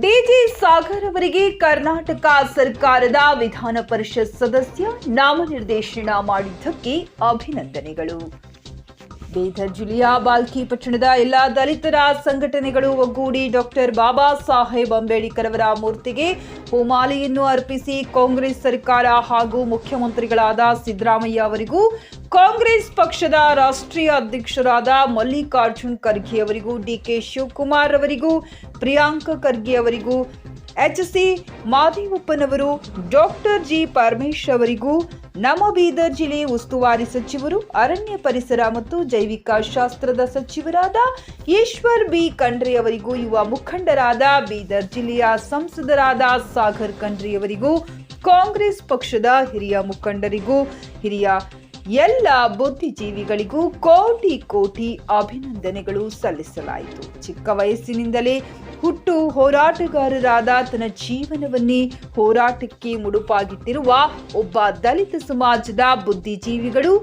DG Sagar ಅವರಿಗೆ ಕರ್ನಾಟಕ ಸರ್ಕಾರದ ವಿಧಾನ ಪರಿಷತ್ ಸದಸ್ಯ ನಾಮನಿರ್ದೇಶನ ಮಾಡಿದ್ದಕ್ಕೆ ಅಭಿನಂದನೆಗಳು. ಬೀದರ್ ಜಿಲ್ಲೆಯ ಬಾಲ್ಕಿ ಪಟ್ಟಣದ ಎಲ್ಲ ದಲಿತರ ಸಂಘಟನೆಗಳು ಒಗ್ಗೂಡಿ ಡಾಕ್ಟರ್ ಬಾಬಾ ಸಾಹೇಬ್ ಅಂಬೇಡ್ಕರ್ ಅವರ ಮೂರ್ತಿಗೆ ಹೂಮಾಲೆಯನ್ನು ಅರ್ಪಿಸಿ ಕಾಂಗ್ರೆಸ್ ಸರ್ಕಾರ ಹಾಗೂ ಮುಖ್ಯಮಂತ್ರಿಗಳಾದ ಸಿದ್ದರಾಮಯ್ಯ ಅವರಿಗೂ, ಕಾಂಗ್ರೆಸ್ ಪಕ್ಷದ ರಾಷ್ಟ್ರೀಯ ಅಧ್ಯಕ್ಷರಾದ ಮಲ್ಲಿಕಾರ್ಜುನ್ ಖರ್ಗೆ ಅವರಿಗೂ ಡಿಕೆ ಶಿವಕುಮಾರ್ ಅವರಿಗೂ, ಪ್ರಿಯಾಂಕ ಖರ್ಗೆ ಅವರಿಗೂ ಎಚ್ ಸಿ ಮಾದೇವಪ್ಪನವರು ಡಾಕ್ಟರ್ ಜಿ ಪರಮೇಶ್ ಅವರಿಗೂ ನಮ್ಮ ಬೀದರ್ ಜಿಲ್ಲೆ ಉಸ್ತುವಾರಿ ಸಚಿವರು, ಅರಣ್ಯ ಪರಿಸರ ಮತ್ತು ಜೈವಿಕ ಶಾಸ್ತ್ರದ ಸಚಿವರಾದ ಈಶ್ವರ್ ಬಿ ಖಂಡ್ರೆ ಅವರಿಗೂ, ಯುವ ಮುಖಂಡರಾದ ಬೀದರ್ ಜಿಲ್ಲೆಯ ಸಂಸದರಾದ ಸಾಗರ್ ಖಂಡ್ರೆ ಅವರಿಗೂ, ಕಾಂಗ್ರೆಸ್ ಪಕ್ಷದ ಹಿರಿಯ ಮುಖಂಡರಿಗೂ, ಹಿರಿಯ ಎಲ್ಲ ಬುದ್ಧಿಜೀವಿಗಳಿಗೂ ಕೋಟಿ ಕೋಟಿ ಅಭಿನಂದನೆಗಳು ಸಲ್ಲಿಸಲಾಯಿತು. ಚಿಕ್ಕ ವಯಸ್ಸಿನಿಂದಲೇ ಹುಟ್ಟು ಹೋರಾಟಗಾರರಾದ ತನ್ನ ಜೀವನವನ್ನೇ ಹೋರಾಟಕ್ಕೆ ಮುಡುಪಾಗಿಟ್ಟಿರುವ ಒಬ್ಬ ದಲಿತ ಸಮಾಜದ ಬುದ್ಧಿಜೀವಿಗಳು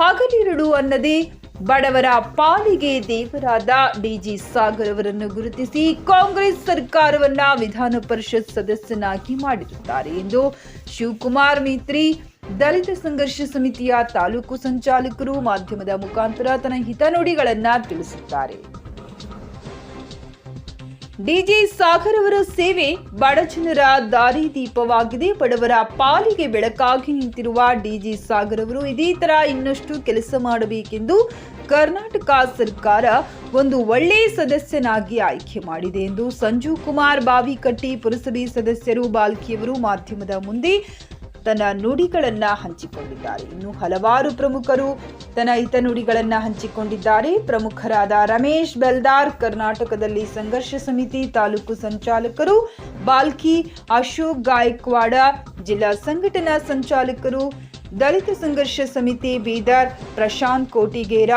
ಹಗಲಿರುಳು ಅನ್ನದೇ ಬಡವರ ಪಾಲಿಗೆ ದೇವರಾದ ಡಿಜಿ ಸಾಗರ್ ಅವರನ್ನು ಗುರುತಿಸಿ ಕಾಂಗ್ರೆಸ್ ಸರ್ಕಾರವನ್ನ ವಿಧಾನ ಪರಿಷತ್ ಸದಸ್ಯನಾಗಿ ಮಾಡಿರುತ್ತಾರೆ ಎಂದು ಶಿವಕುಮಾರ್ ಮಿತ್ರಿ ದಲಿತ ಸಂಘರ್ಷ ಸಮಿತಿಯ ತಾಲೂಕು ಸಂಚಾಲಕರು ಮಾಧ್ಯಮದ ಮುಖಾಂತರ ತನ್ನ ಹಿತನುಡಿಗಳನ್ನ ತಿಳಿಸುತ್ತಾರೆ ಡಿಜಿ ಸಾಗರ್ ಅವರ ಸೇವೆ ಬಡಜನರ ದಾರಿ ದೀಪವಾಗಿದೆ. ಬಡವರ ಪಾಲಿಗೆ ಬೆಳಕಾಗಿ ನಿಂತಿರುವ ಡಿಜಿ ಸಾಗರ್ ಅವರು ಇದೇ ತರ ಇನ್ನಷ್ಟು ಕೆಲಸ ಮಾಡಬೇಕೆಂದು ಕರ್ನಾಟಕ ಸರ್ಕಾರ ಒಂದು ಒಳ್ಳೆಯ ಸದಸ್ಯನಾಗಿ ಆಯ್ಕೆ ಮಾಡಿದೆ ಎಂದು ಸಂಜೀವ್ ಕುಮಾರ್ ಬಾವಿಕಟ್ಟಿ ಪುರಸಭೆ ಸದಸ್ಯರು ಬಾಲ್ಕಿಯವರು ಮಾಧ್ಯಮದ ಮುಂದೆ ತನ್ನ ನುಡಿಗಳನ್ನ ಹಂಚಿಕೊಂಡಿದ್ದಾರೆ. ಇನ್ನು ಹಲವಾರು ಪ್ರಮುಖರು ತನ್ನ ಹಿತನುಡಿಗಳನ್ನ ಹಂಚಿಕೊಂಡಿದ್ದಾರೆ. ಪ್ರಮುಖರಾದ ರಮೇಶ್ ಬೆಲ್ದಾರ್, ಕರ್ನಾಟಕದಲ್ಲಿ ಸಂಘರ್ಷ ಸಮಿತಿ ತಾಲೂಕು ಸಂಚಾಲಕರು, ಬಾಲ್ಕಿ ಅಶೋಕ್ ಗಾಯಕ್ವಾಡ, ಜಿಲ್ಲಾ ಸಂಘಟನಾ ಸಂಚಾಲಕರು, ದಲಿತ ಸಂಘರ್ಷ ಸಮಿತಿ ಬೀದರ್, ಪ್ರಶಾಂತ್ ಕೋಟಿಗೇರ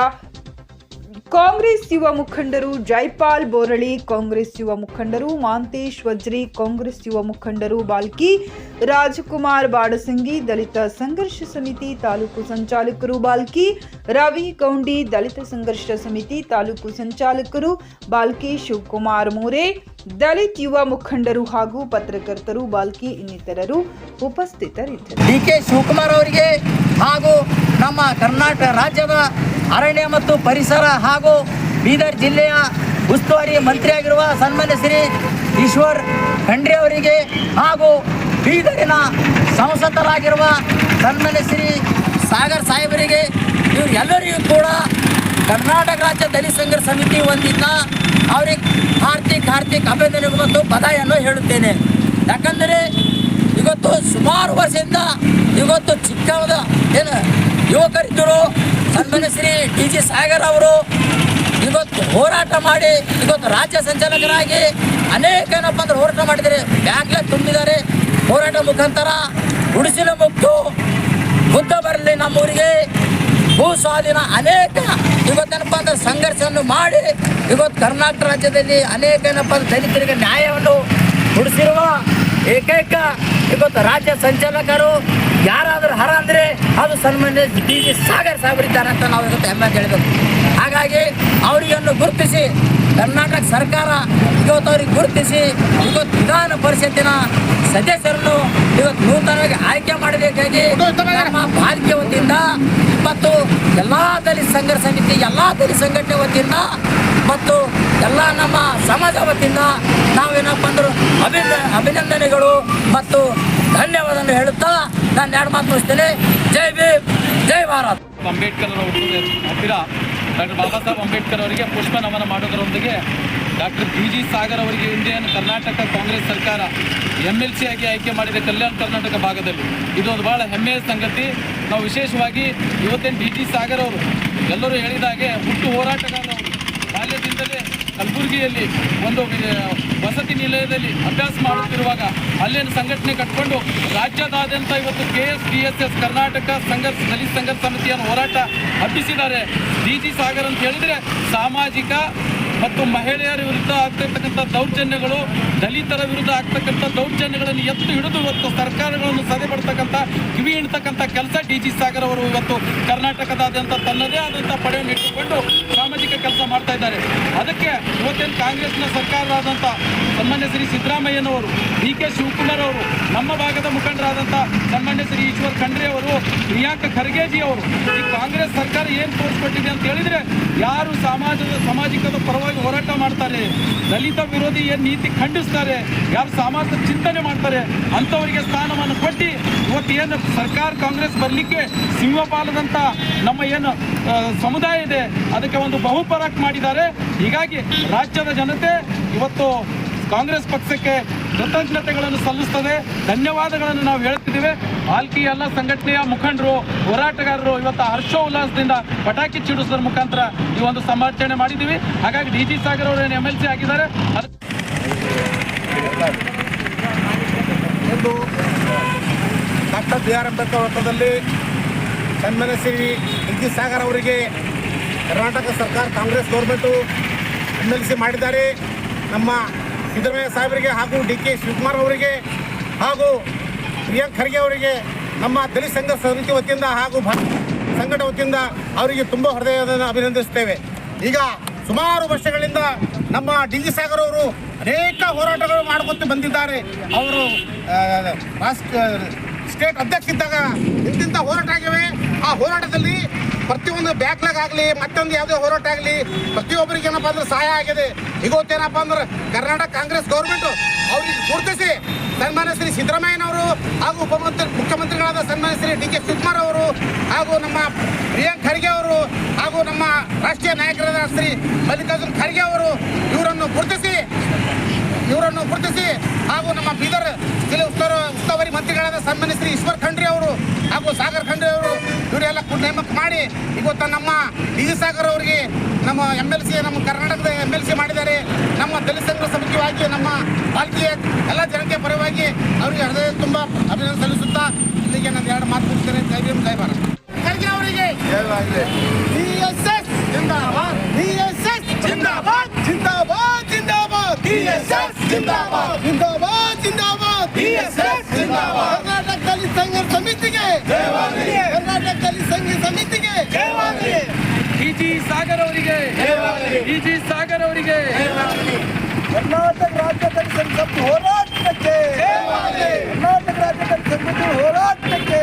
ಕಾಂಗ್ರೆಸ್ ಯುವ ಮುಖಂಡರು ಜೈಪಾಲ್ ಬೋರಳಿ, ಕಾಂಗ್ರೆಸ್ ಯುವ ಮುಖಂಡರು ಮಾಂತೇಶ್ ವಜ್ರಿ, ಕಾಂಗ್ರೆಸ್ ಯುವ ಮುಖಂಡರು ಬಾಲ್ಕಿ, ರಾಜಕುಮಾರ್ ಬಾಡಸಂಗಿ, ದಲಿತ ಸಂಘರ್ಷ ಸಮಿತಿ ತಾಲೂಕು ಸಂಚಾಲಕರು ಬಾಲ್ಕಿ, ರವಿ ಕೌಂಡಿ, ದಲಿತ ಸಂಘರ್ಷ ಸಮಿತಿ ತಾಲೂಕು ಸಂಚಾಲಕರು ಬಾಲ್ಕಿ ಶಿವಕುಮಾರ್ ಮೋರೆ, ದಲಿತ ಯುವ ಮುಖಂಡರು ಹಾಗೂ ಪತ್ರಕರ್ತರು ಬಾಲ್ಕಿ ಇನ್ನಿತರರು ಉಪಸ್ಥಿತರಿದ್ದರು. ಡಿ ಕೆ ಶಿವಕುಮಾರ್ ಅವರಿಗೆ ಹಾಗೂ ನಮ್ಮ ಕರ್ನಾಟಕ ರಾಜ್ಯದ ಅರಣ್ಯ ಮತ್ತು ಪರಿಸರ ಹಾಗೂ ಬೀದರ್ ಜಿಲ್ಲೆಯ ಉಸ್ತುವಾರಿ ಮಂತ್ರಿಯಾಗಿರುವ ಸನ್ಮಾನ್ಯ ಶ್ರೀ ಈಶ್ವರ್ ಖಂಡ್ರೆ ಅವರಿಗೆ ಹಾಗೂ ಬೀದರಿನ ಸಂಸದರಾಗಿರುವ ಸನ್ಮಾನ್ಯ ಶ್ರೀ ಸಾಗರ್ ಸಾಹೇಬರಿಗೆ ಇವರೆಲ್ಲರಿಗೂ ಕೂಡ ಕರ್ನಾಟಕ ರಾಜ್ಯ ದಲಿತ ಸಂಘರ್ಷ ಸಮಿತಿ ಹೊಂದಿದ್ದ ಅವರಿಗೆ ಹಾರ್ದಿಕ್ ಹಾರ್ದಿಕ್ ಅಭಿನಂದನೆ ಮತ್ತು ಪದಾಯನ್ನು ಹೇಳುತ್ತೇನೆ. ಯಾಕಂದರೆ ಇವತ್ತು ಸುಮಾರು ವರ್ಷದಿಂದ ಇವತ್ತು ಚಿಕ್ಕದ ಏನು ಯುವಕರಿದ್ದರು ಸನ್ಮಾನ್ಯ ಶ್ರೀ ಡಿ ಜಿ ಸಾಗರ್ ಅವರು ಇವತ್ತು ಹೋರಾಟ ಮಾಡಿ, ಇವತ್ತು ರಾಜ್ಯ ಸಂಚಾಲಕರಾಗಿ ಅನೇಕ ಏನಪ್ಪ ಅಂದ್ರೆ ಹೋರಾಟ ಮಾಡಿದ್ದಾರೆ. ಬ್ಯಾಂಕ್ಲೆ ತುಂಬಿದ್ದಾರೆ. ಹೋರಾಟ ಮುಖಾಂತರ ಗುಡಿಸಿನ ಮುಕ್ತು. ಬುದ್ಧ ಬರಲಿ ನಮ್ಮೂರಿಗೆ. ಭೂ ಸ್ವಾಧೀನ ಅನೇಕ ಇವತ್ತೇನಪ್ಪ ಅಂದ್ರೆ ಸಂಘರ್ಷವನ್ನು ಮಾಡಿ, ಇವತ್ತು ಕರ್ನಾಟಕ ರಾಜ್ಯದಲ್ಲಿ ಅನೇಕ ಏನಪ್ಪ ಅಂದ್ರೆ ದಲಿತರಿಗೆ ನ್ಯಾಯವನ್ನು ಕೊಡಿಸಿರುವ ಏಕೈಕ ಇವತ್ತು ರಾಜ್ಯ ಸಂಚಾಲಕರು ಯಾರಾದರೂ ಹರ ಅಂದರೆ ಅದು ಸನ್ಮಾನ್ಯ ಡಿ ಜಿ ಸಾಗರ್ ಸಾಹೇಬರಿದ್ದಾರೆ ಅಂತ ನಾವು ಇವತ್ತು ಹೆಮ್ಮೆ ಹೇಳಬೇಕು. ಹಾಗಾಗಿ ಅವರಿಗನ್ನು ಗುರುತಿಸಿ ಕರ್ನಾಟಕ ಸರ್ಕಾರ ಇವತ್ತು ಅವ್ರಿಗೆ ಗುರುತಿಸಿ ಇವತ್ತು ವಿಧಾನ ಪರಿಷತ್ತಿನ ಸದಸ್ಯರನ್ನು ಇವತ್ತು ನೂತನವಾಗಿ ಆಯ್ಕೆ ಮಾಡಬೇಕಾಗಿ ನಮ್ಮ ಪಾಲಿಕೆ ವತಿಯಿಂದ ಮತ್ತು ಎಲ್ಲ ದಲಿತ ಸಂಘರ್ಷ ಸಮಿತಿ, ಎಲ್ಲ ದಲಿತ ಸಂಘಟನೆ ವತಿಯಿಂದ ಮತ್ತು ಎಲ್ಲ ನಮ್ಮ ಸಮಾಜ ವತಿಯಿಂದ ನಾವೇನಪ್ಪ ಅಂದ್ರೆ ಅಭಿನ, ಅಭಿನಂದನೆಗಳು ಮತ್ತು ಧನ್ಯವಾದವನ್ನು ಹೇಳುತ್ತಾ ನಾನು ಎರಡು ಮಾತು ಮುಗಿಸ್ತೇನೆ. ಜೈ ಭೀಮ್, ಜೈ ಭಾರತ್. ಅಂಬೇಡ್ಕರ್ ಹತ್ತಿರ ಡಾಕ್ಟರ್ ಬಾಬಾ ಸಾಹೇಬ್ ಅಂಬೇಡ್ಕರ್ ಅವರಿಗೆ ಪುಷ್ಪ ನಮನ ಮಾಡೋದರೊಂದಿಗೆ ಡಾಕ್ಟರ್ ಬಿ ಜಿ ಸಾಗರ್ ಅವರಿಗೆ ಇಂಡಿಯನ್ ಕರ್ನಾಟಕ ಕಾಂಗ್ರೆಸ್ ಸರ್ಕಾರ ಎಂ ಎಲ್ ಸಿ ಆಗಿ ಆಯ್ಕೆ ಮಾಡಿದೆ ಕಲ್ಯಾಣ ಕರ್ನಾಟಕ ಭಾಗದಲ್ಲಿ. ಇದೊಂದು ಬಹಳ ಹೆಮ್ಮೆಯ ಸಂಗತಿ. ನಾವು ವಿಶೇಷವಾಗಿ ಇವತ್ತೇನು ಡಿ ಟಿ ಸಾಗರ್ ಅವರು ಎಲ್ಲರೂ ಹೇಳಿದಾಗೆ ಹುಟ್ಟು ಹೋರಾಟಗಾರರು ಬಾಲ್ಯದಿಂದಲೇ ಕಲಬುರಗಿಯಲ್ಲಿ ಒಂದು ವಸತಿ ನಿಲಯದಲ್ಲಿ ಅಭ್ಯಾಸ ಮಾಡುತ್ತಿರುವಾಗ ಅಲ್ಲಿನ ಸಂಘಟನೆ ಕಟ್ಕೊಂಡು ರಾಜ್ಯದಾದ್ಯಂತ ಇವತ್ತು K S D S S Karnataka ಸಂಘರ್ಷ ದಲಿತ ಸಂಘರ್ಷ ಸಮಿತಿಯನ್ನು ಹೋರಾಟ ಹಬ್ಬಿಸಿದ್ದಾರೆ. ಡಿ ಜಿ ಸಾಗರ್ ಅಂತ ಹೇಳಿದರೆ ಸಾಮಾಜಿಕ ಮತ್ತು ಮಹಿಳೆಯರ ವಿರುದ್ಧ ಆಗ್ತಿರ್ತಕ್ಕಂಥ ದೌರ್ಜನ್ಯಗಳು, ದಲಿತರ ವಿರುದ್ಧ ಆಗ್ತಕ್ಕಂಥ ದೌರ್ಜನ್ಯಗಳನ್ನು ಎತ್ತು ಹಿಡಿದು ಇವತ್ತು ಸರ್ಕಾರಗಳನ್ನು ಸದೆ ಪಡ್ತಕ್ಕಂಥ ಕಿವಿ ಹಿಡ್ತಕ್ಕಂಥ ಕೆಲಸ ಡಿ ಜಿ ಸಾಗರ್ ಅವರು ಇವತ್ತು ಕರ್ನಾಟಕದಾದ್ಯಂತ ತನ್ನದೇ ಆದಂಥ ಪಡೆಯನ್ನು ಇಟ್ಟುಕೊಂಡು ಸಾಮಾಜಿಕ ಕೆಲಸ ಮಾಡ್ತಾ ಇದ್ದಾರೆ. ಅದಕ್ಕೆ ಇವತ್ತೇನು ಕಾಂಗ್ರೆಸ್ನ ಸರ್ಕಾರವಾದಂಥ ಸನ್ಮಾನ್ಯ ಶ್ರೀ ಸಿದ್ದರಾಮಯ್ಯನವರು, ಡಿ ಕೆ ಶಿವಕುಮಾರ್ ಅವರು, ನಮ್ಮ ಭಾಗದ ಮುಖಂಡರಾದಂಥ ಸನ್ಮಾನ್ಯ ಶ್ರೀ ಈಶ್ವರ್ ಖಂಡ್ರೆ ಅವರು, ಪ್ರಿಯಾಂಕ ಖರ್ಗೆಜಿ ಅವರು, ಈ ಕಾಂಗ್ರೆಸ್ ಸರ್ಕಾರ ಏನು ತೋರಿಸ್ಕೊಟ್ಟಿದೆ ಅಂತ ಹೇಳಿದ್ರೆ ಯಾರು ಸಮಾಜದ ಸಾಮಾಜಿಕದ ಪರವಾಗಿ ಹೋರಾಟ ಮಾಡ್ತಾರೆ, ದಲಿತ ವಿರೋಧಿ ಏನು ನೀತಿ ಖಂಡಿಸ್ತಾರೆ, ಯಾರು ಸಮಾಜದ ಚಿಂತನೆ ಮಾಡ್ತಾರೆ, ಅಂಥವರಿಗೆ ಸ್ಥಾನವನ್ನು ಕೊಟ್ಟು ಇವತ್ತು ಏನು ಸರ್ಕಾರ ಕಾಂಗ್ರೆಸ್ ಬರಲಿಕ್ಕೆ ಸಿಂಹಪಾಲದಂಥ ನಮ್ಮ ಏನು ಸಮುದಾಯ ಇದೆ, ಅದಕ್ಕೆ ಒಂದು ಬಹುಪರಾಕ್ ಮಾಡಿದ್ದಾರೆ, ಹೀಗಾಗಿ ರಾಜ್ಯದ ಜನತೆ ಇವತ್ತು ಕಾಂಗ್ರೆಸ್ ಪಕ್ಷಕ್ಕೆ ಕೃತಜ್ಞತೆಗಳನ್ನು ಸಲ್ಲಿಸ್ತದೆ. ಧನ್ಯವಾದಗಳನ್ನು ನಾವು ಹೇಳ್ತಿದ್ದೇವೆ. ಆಲ್ಕಿ ಎಲ್ಲ ಸಂಘಟನೆಯ ಮುಖಂಡರು, ಹೋರಾಟಗಾರರು ಇವತ್ತು ಹರ್ಷೋಲ್ಲಾಸದಿಂದ ಪಟಾಕಿ ಚಿಡಿಸೋದ್ರ ಮುಖಾಂತರ ಈ ಒಂದು ಸಮಾಚರಣೆ ಮಾಡಿದ್ದೀವಿ. ಹಾಗಾಗಿ ಡಿ ಜಿ ಸಾಗರ್ ಅವರು ಏನು ಎಂ ಎಲ್ ಸಿ ಆಗಿದ್ದಾರೆ. ಡಾಕ್ಟರ್ ಬಿ ಆರ್ ಅಂಬೇಡ್ಕರ್ ವೃತ್ತದಲ್ಲಿ ಸನ್ಮಾನ್ಯ ಶ್ರೀ ಡಿ ಸಾಗರ್ ಅವರಿಗೆ ಕರ್ನಾಟಕ ಸರ್ಕಾರ Congress government M L C ಮಾಡಿದ್ದಾರೆ. ನಮ್ಮ ಸಿದ್ದರಾಮಯ್ಯ ಸಾಹೇಬರಿಗೆ ಹಾಗೂ ಡಿ ಕೆ ಶಿವಕುಮಾರ್ ಅವರಿಗೆ ಹಾಗೂ ಪ್ರಿಯಾಂಕ್ ಖರ್ಗೆ ಅವರಿಗೆ, ನಮ್ಮ ದಲಿತ ಸಂಘ ಸಮಿತಿ ವತಿಯಿಂದ ಹಾಗೂ ಸಂಘಟ ವತಿಯಿಂದ ಅವರಿಗೆ ತುಂಬ ಹೃದಯವನ್ನು ಅಭಿನಂದಿಸುತ್ತೇವೆ. ಈಗ ಸುಮಾರು ವರ್ಷಗಳಿಂದ ನಮ್ಮ ಡಿ ಜಿ ಸಾಗರ್ ಅವರು ಅನೇಕ ಹೋರಾಟಗಳು ಮಾಡಿಕೊಂಡು ಬಂದಿದ್ದಾರೆ. ಅವರು ಸ್ಟೇಟ್ ಅಧ್ಯಕ್ಷ ಇದ್ದಾಗ ಇಂತಿಂಥ ಹೋರಾಟ ಆಗಿವೆ. ಆ ಹೋರಾಟದಲ್ಲಿ ಪ್ರತಿಯೊಂದು ಬ್ಯಾಕ್ಲಾಗ್ ಆಗಲಿ, ಮತ್ತೊಂದು ಯಾವುದೇ ಹೋರಾಟ ಆಗಲಿ, ಪ್ರತಿಯೊಬ್ಬರಿಗೆ ಏನಪ್ಪ ಅಂದ್ರೆ ಸಹಾಯ ಆಗಿದೆ. ಇವತ್ತೇನಪ್ಪ ಅಂದ್ರೆ ಕರ್ನಾಟಕ ಕಾಂಗ್ರೆಸ್ ಗೌರ್ಮೆಂಟ್ ಅವ್ರಿಗೆ ಗುರುತಿಸಿ ಸನ್ಮಾನ್ಯ ಶ್ರೀ ಸಿದ್ದರಾಮಯ್ಯನವರು ಹಾಗೂ ಉಪಮಂತ್ರಿ ಮುಖ್ಯಮಂತ್ರಿಗಳಾದ ಸನ್ಮಾನ್ಯ ಶ್ರೀ ಡಿ ಕೆ ಶಿವಕುಮಾರ್ ಅವರು ಹಾಗೂ ನಮ್ಮ ಪ್ರಿಯಾಂಕ್ ಖರ್ಗೆ ಅವರು ಹಾಗೂ ನಮ್ಮ ರಾಷ್ಟ್ರೀಯ ನಾಯಕರಾದ ಶ್ರೀ ಮಲ್ಲಿಕಾರ್ಜುನ್ ಖರ್ಗೆ ಅವರು ಇವರನ್ನು ಗುರುತಿಸಿ ಇವರನ್ನು ಗುರುತಿಸಿ ಹಾಗೂ ನಮ್ಮ ಬೀದರ್ ಜಿಲ್ಲೆ ಉಸ್ತುವಾರಿ ಉಸ್ತುವಾರಿ ಮಂತ್ರಿಗಳಾದ ಸನ್ಮಾನ್ಯ ಶ್ರೀ ಈಶ್ವರ್ ಖಂಡ್ರಿ ಅವರು ಹಾಗೂ ಸಾಗರ್ ಖಂಡ್ರಿ ಅವರು ಇವರೆಲ್ಲ ನೇಮಕ ಮಾಡಿ ಇವತ್ತು ನಮ್ಮ ಡಿ ಸಾಗರ್ ಅವರಿಗೆ ನಮ್ಮ ಎಂ ಎಲ್ ಸಿ ನಮ್ಮ ಕರ್ನಾಟಕದ ಎಂ ಎಲ್ ಸಿ ಮಾಡಿದ್ದಾರೆ. ನಮ್ಮ ದಲಿತ ಸಂಘ ಸಮಿತಿಯಾಗಿ ನಮ್ಮ ಪಾಲ್ಕಿಯ ಎಲ್ಲ ಜನಕ್ಕೆ ಪರವಾಗಿ ಅವರಿಗೆ ಹೃದಯ ತುಂಬ ಅಭಿನಂದನೆ ಸಲ್ಲಿಸುತ್ತಾ ಇಲ್ಲಿಗೆ ನಾನು ಎರಡು ಮಾತು ಕೊಡ್ತೇನೆ ಜೈ ಭೀಮ್ ಜೈ ಭಾರತ್. ಖರ್ಗೆ ಅವರಿಗೆ ಕರ್ನಾಟಕದಲ್ಲಿ ಸಂಘ ಸಮಿತಿಗೆ ಕರ್ನಾಟಕದಲ್ಲಿ ಸಂಘ ಸಮಿತಿಗೆ ಡಿಜಿ ಸಾಗರ್ ಅವರಿಗೆ. ಡಿಜಿ ಸಾಗರ್ ಅವರಿಗೆ. ಕರ್ನಾಟಕ ರಾಜ್ಯದಲ್ಲಿ ಸಂಸತ್ತು ಹೋರಾಟಕ್ಕೆ. ಕರ್ನಾಟಕ ರಾಜ್ಯದಲ್ಲಿ ಸಂಸತ್ತು ಹೋರಾಟಕ್ಕೆ.